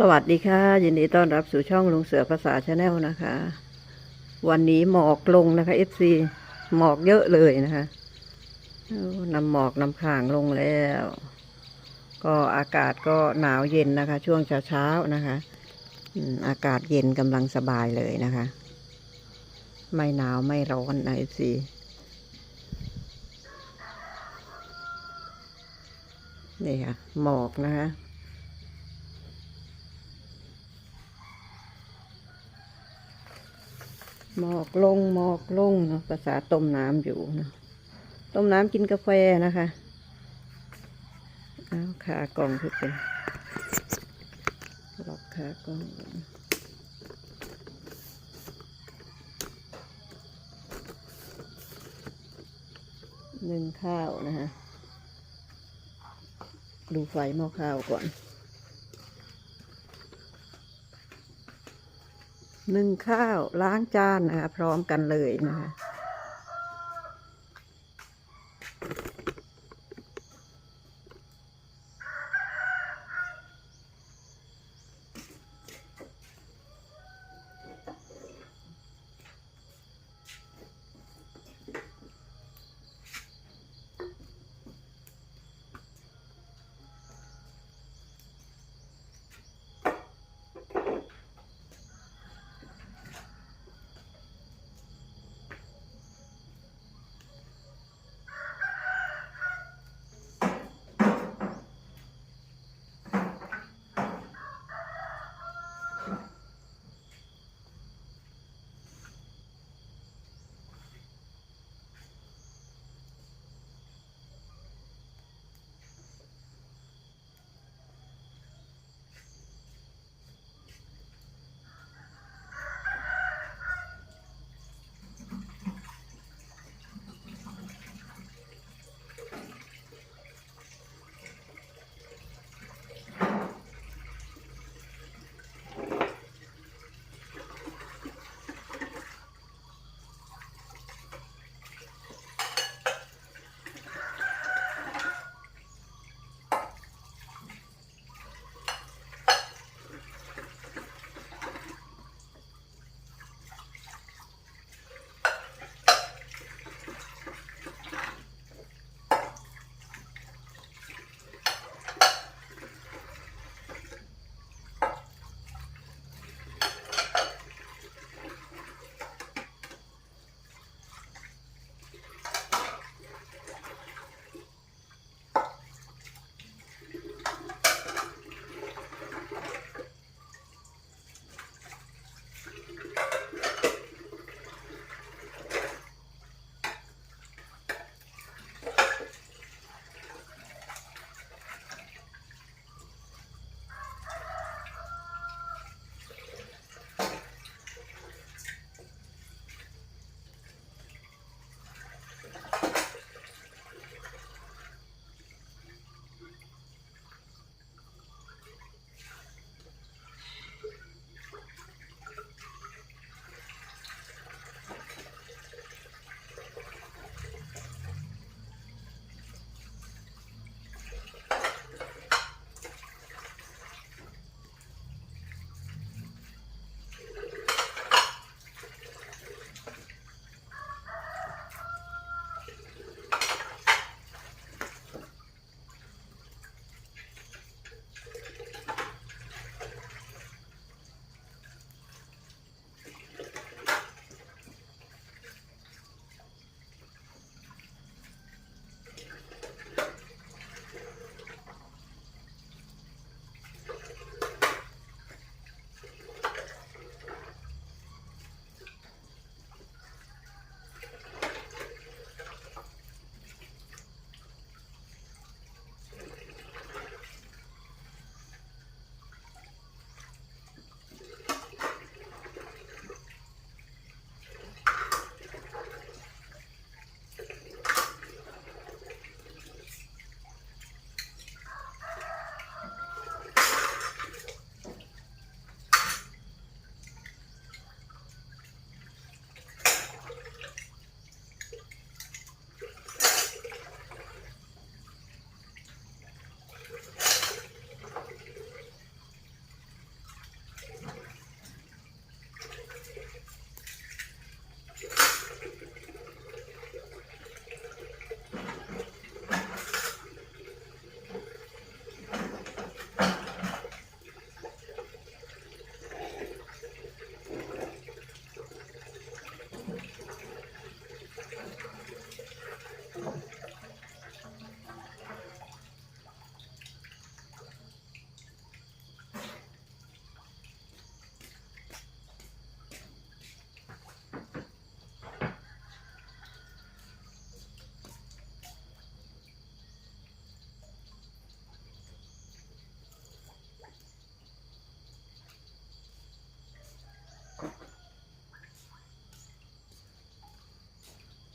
สวัสดีค่ะ ยินดีต้อนรับสู่ช่องลุงเสือภาษาชาแนลนะคะ วันนี้หมอกลงนะคะ FC หมอกเยอะเลยนะคะนำหมอกนำข่างลงแล้ว ก็อากาศก็หนาวเย็นนะคะ ช่วงเช้าเช้าๆนะคะอากาศเย็นกำลังสบายเลยนะคะ ไม่หนาวไม่ร้อนนะ FC นี่ค่ะหมอกนะคะ หมอกลงหมอกลงเนาะภาษาต้มน้ำอยู่เนาะต้มน้ำกินกาแฟนะคะเอาขากล่องคือเป็นล็อกขากล่องหนึ่งข้าวนะฮะดูไฟหม้อข้าวก่อน นึ่งข้าวล้างจานนะคะพร้อมกันเลยนะคะ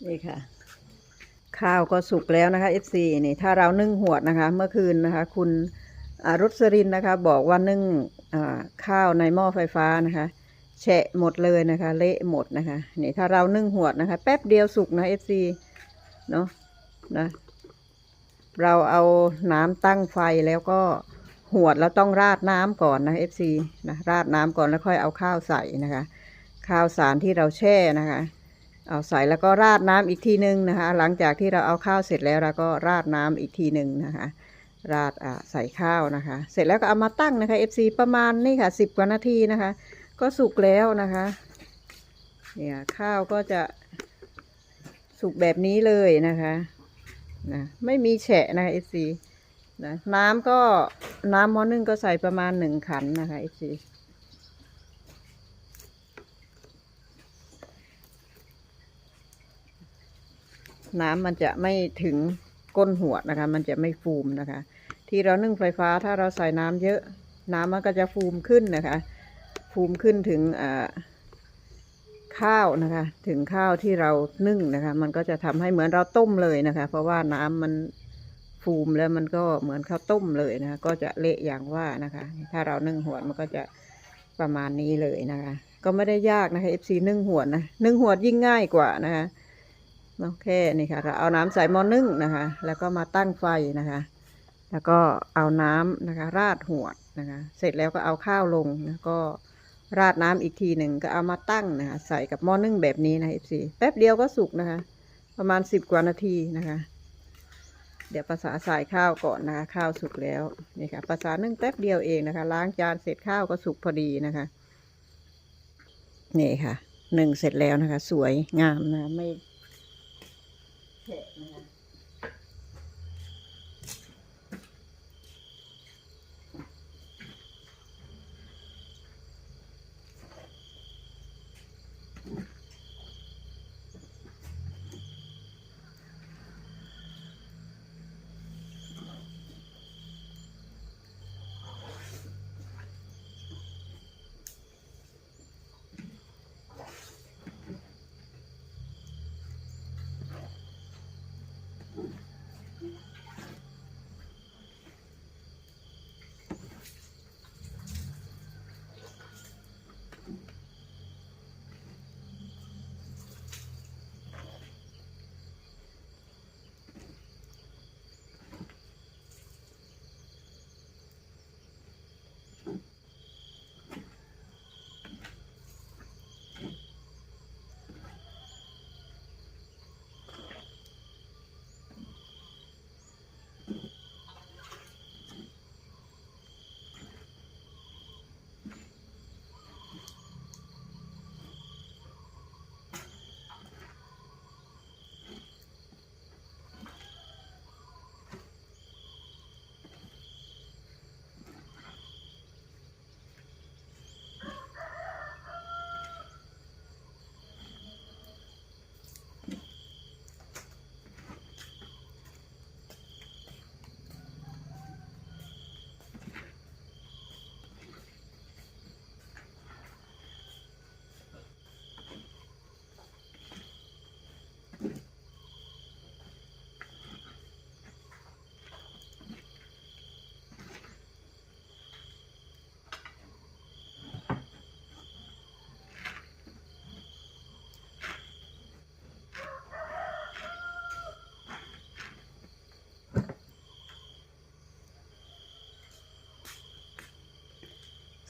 นี่ค่ะ ข้าวก็สุกแล้วนะคะ FC นี่ถ้าเรานึ่งหวดนะคะ เมื่อคืนนะคะ คุณอารุษรินนะคะ บอกว่านึ่งข้าวในหม้อไฟฟ้านะคะแฉะหมดเลยนะคะ เละหมดนะคะนี่ถ้าเรานึ่งหวดนะคะ แป๊บเดียวสุกนะ FC เนาะนะเราเอาน้ำตั้งไฟแล้วก็หวดแล้วต้องราดน้ำก่อนนะ FC นะราดน้ำก่อนแล้วค่อยเอาข้าวใส่นะคะ ข้าวสารที่เราแช่นะคะ เอาใส่แล้วก็ราดน้ำอีกทีหนึ่งนะคะ หลังจากที่เราเอาข้าวเสร็จแล้วเราก็ราดน้ำอีกทีหนึ่งนะคะ ราดใส่ข้าวนะคะ เสร็จแล้วก็เอามาตั้งนะคะ FC ประมาณนี่ค่ะสิบกว่านาทีนะคะ ก็สุกแล้วนะคะ เนี่ยข้าวก็จะสุกแบบนี้เลยนะคะนะไม่มีแฉะนะคะ FC นะน้ำก็น้ำหม้อนึ่งก็ใส่ประมาณหนึ่งขันนะคะ FC น้ำมันจะไม่ถึงก้นหัวนะคะ มันจะไม่ฟูมนะคะ ที่เรานึ่งไฟฟ้าถ้าเราใส่น้ำเยอะ น้ำมันก็จะฟูมขึ้นนะคะ ฟูมขึ้นถึงข้าวนะคะ ถึงข้าวที่เรานึ่งนะคะ มันก็จะทำให้เหมือนเราต้มเลยนะคะ เพราะว่าน้ำมันฟูมแล้วมันก็เหมือนข้าวต้มเลยนะคะ ก็จะเละอย่างว่านะคะ ถ้าเรานึ่งหัวมันก็จะประมาณนี้เลยนะคะ ก็ไม่ได้ยากนะคะ FC นึ่งหัวนะนึ่งหัวยิ่งง่ายกว่านะคะ โอเคนี่ค่ะเราเอาน้ำใส่หม้อนึ่งนะคะ แล้วก็มาตั้งไฟนะคะ แล้วก็เอาน้ำนะคะ ราดหัวนะคะ เสร็จแล้วก็เอาข้าวลงนะก็ราดน้ำอีกทีหนึ่งก็เอามาตั้งนะคะ ใส่กับหม้อนึ่งแบบนี้นะ FC แป๊บเดียวก็สุกนะคะ ประมาณสิบกว่านาทีนะคะ เดี๋ยวภาษาใส่ข้าวก่อนนะคะ ข้าวสุกแล้วนี่ค่ะภาษานึ่งแป๊บเดียวเองนะคะ ล้างจานเสร็จข้าวก็สุกพอดีนะคะนี่ค่ะหนึ่งเสร็จแล้วนะคะ สวยงามนะไม่ แฉ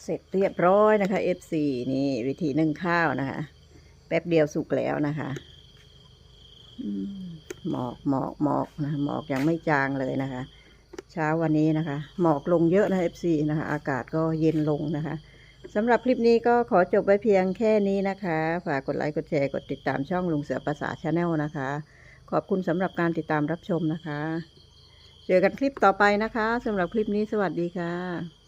เสร็จเรียบร้อยนะคะ F4 นี่วิธีนึ่งข้าวนะคะ แป๊บเดียวสุกแล้วนะคะหมอกหมอกหมอกนะหมอกยังไม่จางเลยนะคะ เช้าวันนี้นะคะ หมอกลงเยอะนะ F4 นะคะ อากาศก็เย็นลงนะคะสำหรับคลิปนี้ก็ขอจบไว้เพียงแค่นี้นะคะ ฝากกดไลค์กดแชร์กดติดตามช่องลุงเสือภาษาชาแนลนะคะ ขอบคุณสำหรับการติดตามรับชมนะคะ เจอกันคลิปต่อไปนะคะสำหรับคลิปนี้สวัสดีค่ะ